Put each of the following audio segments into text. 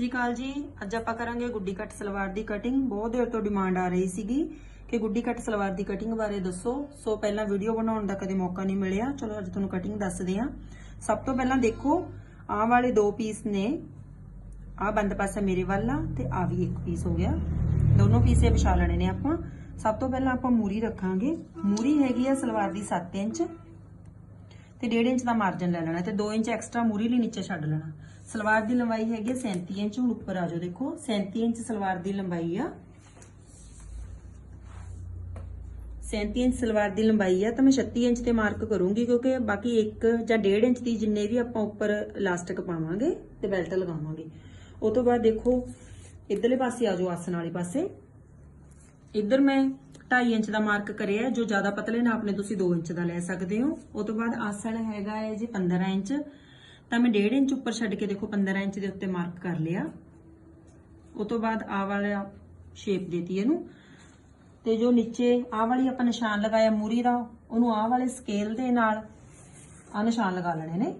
ਸ੍ਰੀ ਅਕਾਲ ਜੀ। ਅੱਜ ਆਪਾਂ ਕਰਾਂਗੇ ਗੁੱਡੀ ਕੱਟ ਸਲਵਾਰ ਦੀ ਕਟਿੰਗ ਬਹੁਤ ਦੇਰ ਤੋਂ ਡਿਮਾਂਡ ਆ ਰਹੀ ਸੀਗੀ ਕਿ ਗੁੱਡੀ ਕੱਟ ਸਲਵਾਰ ਦੀ ਕਟਿੰਗ ਬਾਰੇ ਦੱਸੋ। ਸੋ ਪਹਿਲਾਂ ਵੀਡੀਓ ਬਣਾਉਣ ਦਾ ਕਦੇ ਮੌਕਾ ਨਹੀਂ ਮਿਲਿਆ। ਚਲੋ ਅੱਜ ਤੁਹਾਨੂੰ ਕਟਿੰਗ ਦੱਸਦੇ ਹਾਂ। ਸਭ ਤੋਂ ਪਹਿਲਾਂ ਦੇਖੋ, ਆਹ ਵਾਲੇ ਦੋ ਪੀਸ ਨੇ। ਆਹ ਬੰਦ ਪਾਸਾ ਮੇਰੇ ਵੱਲ ਆ ਤੇ ਆ ਵੀ ਇੱਕ ਪੀਸ ਹੋ ਗਿਆ। ਦੋਨੋਂ ਪੀਸੇ ਵਿਛਾ ਲੈਣੇ ਨੇ ਆਪਾਂ। ਸਭ ਤੋਂ ਪਹਿਲਾਂ ਆਪਾਂ ਮੂਰੀ ਰੱਖਾਂਗੇ। ਮੂਰੀ ਹੈਗੀ ਆ ਸਲਵਾਰ ਦੀ 7 ਇੰਚ। ਤੇ 1.5 ਇੰਚ ਦਾ ਮਾਰਜਨ ਲੈ ਲੈਣਾ ਤੇ 2 ਇੰਚ ਐਕਸਟਰਾ ਮੂਰੀ ਲਈ ਨੀਚੇ ਛੱਡ ਲੈਣਾ। ਸਲਵਾਰ ਦੀ ਲੰਬਾਈ ਹੈਗੀ ਹੈ 37 ਇੰਚ, ਹੁਣ ਉੱਪਰ ਆ ਜਾਓ ਦੇਖੋ। 37 ਇੰਚ ਸਲਵਾਰ ਦੀ ਲੰਬਾਈ ਆ। 37 ਇੰਚ ਸਲਵਾਰ ਦੀ ਲੰਬਾਈ ਆ, ਤਾਂ ਮੈਂ 36 ਇੰਚ ਤੇ ਮਾਰਕ ਕਰੂੰਗੀ ਕਿਉਂਕਿ ਬਾਕੀ 1 ਜਾਂ 1.5 ਇੰਚ ਦੀ ਜਿੰਨੇ ਵੀ ਆਪਾਂ ਉੱਪਰ ਇਲਾਸਟਿਕ ਪਾਵਾਂਗੇ ਤੇ ਬੈਲਟ ਲਗਾਵਾਂਗੇ। ਉਹ ਤੋਂ ਬਾਅਦ ਦੇਖੋ, ਇਧਰਲੇ ਪਾਸੇ ਆ ਜਾਓ ਆਸਣ ਵਾਲੇ ਪਾਸੇ। ਇੱਧਰ ਮੈਂ 2.5 ਇੰਚ ਦਾ ਮਾਰਕ ਕਰਿਆ, ਜੋ ਜ਼ਿਆਦਾ ਪਤਲੇ ਨਾਪ ਆਪਣੇ ਤੁਸੀਂ 2 ਇੰਚ ਦਾ ਲੈ ਸਕਦੇ ਹੋ। ਉਹ ਤੋਂ ਬਾਅਦ ਆਸਣ ਹੈਗਾ ਹੈ ਜੀ 15 ਇੰਚ। ਤਾਂ ਮੈਂ 1.5 ਇੰਚ ਉੱਪਰ ਛੱਡ ਕੇ ਦੇਖੋ 15 ਇੰਚ ਦੇ ਉੱਤੇ ਮਾਰਕ ਕਰ ਲਿਆ। ਉਹ ਤੋਂ ਬਾਅਦ ਆ ਵਾਲਾ ਸ਼ੇਪ ਦੇਤੀ ਇਹਨੂੰ। ਤੇ ਜੋ ਨੀਚੇ ਆ ਵਾਲੀ ਆਪਾਂ ਨਿਸ਼ਾਨ ਲਗਾਇਆ ਮੂਰੀ ਦਾ, ਉਹਨੂੰ ਆ ਵਾਲੇ ਸਕੇਲ ਦੇ ਨਾਲ ਆ ਨਿਸ਼ਾਨ ਲਗਾ ਲੈਣੇ ਨੇ।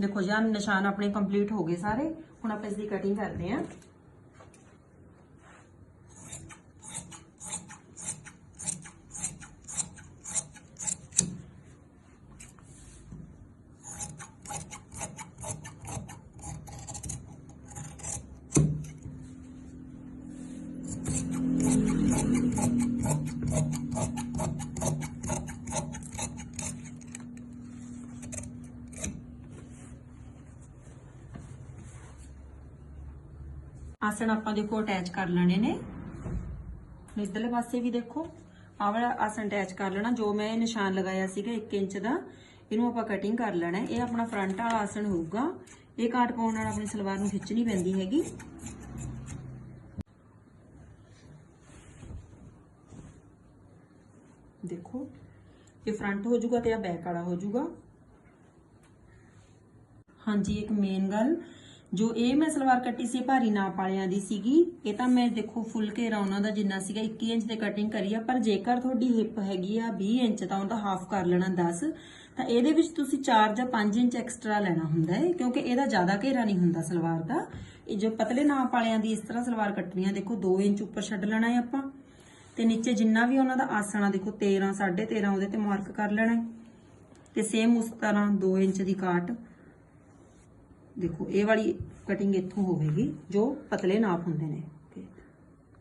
ਦੇਖੋ ਜੀ, ਆਹ ਨਿਸ਼ਾਨ ਆਪਣੇ ਕੰਪਲੀਟ ਹੋ ਗਏ ਸਾਰੇ। ਹੁਣ ਆਪਾਂ ਇਸ ਦੀ ਕਟਿੰਗ ਕਰਦੇ ਹਾਂ। ਆਸਣ ਆਪਾਂ ਦੇਖੋ ਅਟੈਚ ਕਰ ਲੈਣੇ ਨੇ। ਹੁਣ ਇਧਰਲੇ ਪਾਸੇ ਵੀ ਦੇਖੋ, ਆਹ ਵਾਲਾ ਆਸਣ ਅਟੈਚ ਕਰ ਲੈਣਾ, ਜੋ ਮੈਂ ਇਹ ਨਿਸ਼ਾਨ ਲਗਾਇਆ ਸੀਗਾ 1 ਇੰਚ ਦਾ, ਇਹਨੂੰ ਆਪਾਂ ਕਟਿੰਗ ਕਰ ਲੈਣਾ ਇਹ ਆਪਣਾ ਫਰੰਟ ਵਾਲਾ ਆਸਣ ਹੋਊਗਾ। ਇਹ ਕਾਟ ਪਾਉਣ ਨਾਲ ਆਪਣੀ ਸਲਵਾਰ ਨੂੰ ਖਿੱਚਣੀ ਪੈਂਦੀ ਹੈਗੀ। ਦੇਖੋ, ਇਹ ਫਰੰਟ ਹੋ ਜਾਊਗਾ ਤੇ ਆ ਬੈਕ ਵਾਲਾ ਹੋ ਜਾਊਗਾ। ਹਾਂਜੀ, ਇੱਕ ਮੇਨ ਗੱਲ। ਜੋ ਇਹ ਮੈਂ ਸਲਵਾਰ ਕੱਟੀ ਸੀ ਭਾਰੀ ਨਾਪ ਵਾਲਿਆਂ ਦੀ ਸੀਗੀ। ਇਹ ਤਾਂ ਮੈਂ ਦੇਖੋ ਫੁੱਲ ਘੇਰਾ ਉਹਨਾਂ ਦਾ ਜਿੰਨਾ ਸੀਗਾ 21 ਇੰਚ ਦੇ ਕਟਿੰਗ ਕਰੀ ਆ, ਪਰ ਜੇਕਰ ਤੁਹਾਡੀ ਹਿੱਪ ਹੈਗੀ ਆ 20 ਇੰਚ, ਤਾਂ ਉਹਦਾ ਹਾਫ ਕਰ ਲੈਣਾ 10 ਤਾਂ ਇਹਦੇ ਵਿੱਚ ਤੁਸੀਂ 4 ਜਾਂ 5 ਇੰਚ ਐਕਸਟਰਾ ਲੈਣਾ ਹੁੰਦਾ ਹੈ, ਕਿਉਂਕਿ ਇਹਦਾ ਜ਼ਿਆਦਾ ਘੇਰਾ ਨਹੀਂ ਹੁੰਦਾ ਸਲਵਾਰ ਦਾ। ਇਹ ਜੋ ਪਤਲੇ ਨਾਪ ਵਾਲਿਆਂ ਦੀ ਇਸ ਤਰ੍ਹਾਂ ਸਲਵਾਰ ਕੱਟਣੀ ਆ ਦੇਖੋ 2 ਇੰਚ ਉੱਪਰ ਛੱਡ ਲੈਣਾ ਹੈ ਆਪਾਂ। ਤੇ ਨੀਚੇ ਜਿੰਨਾ ਵੀ ਉਹਨਾਂ ਦਾ ਆਸਣਾ ਦੇਖੋ 13 13.5 ਉਹਦੇ ਤੇ ਮਾਰਕ ਕਰ ਲੈਣਾ ਹੈ। ਤੇ ਸੇਮ ਉਸ ਤਰ੍ਹਾਂ 2 ਇੰਚ ਦੀ ਕਾਟ। ਦੇਖੋ ਇਹ ਵਾਲੀ ਕਟਿੰਗ ਇੱਥੋਂ ਹੋਵੇਗੀ ਜੋ ਪਤਲੇ ਨਾਪ ਹੁੰਦੇ ਨੇ।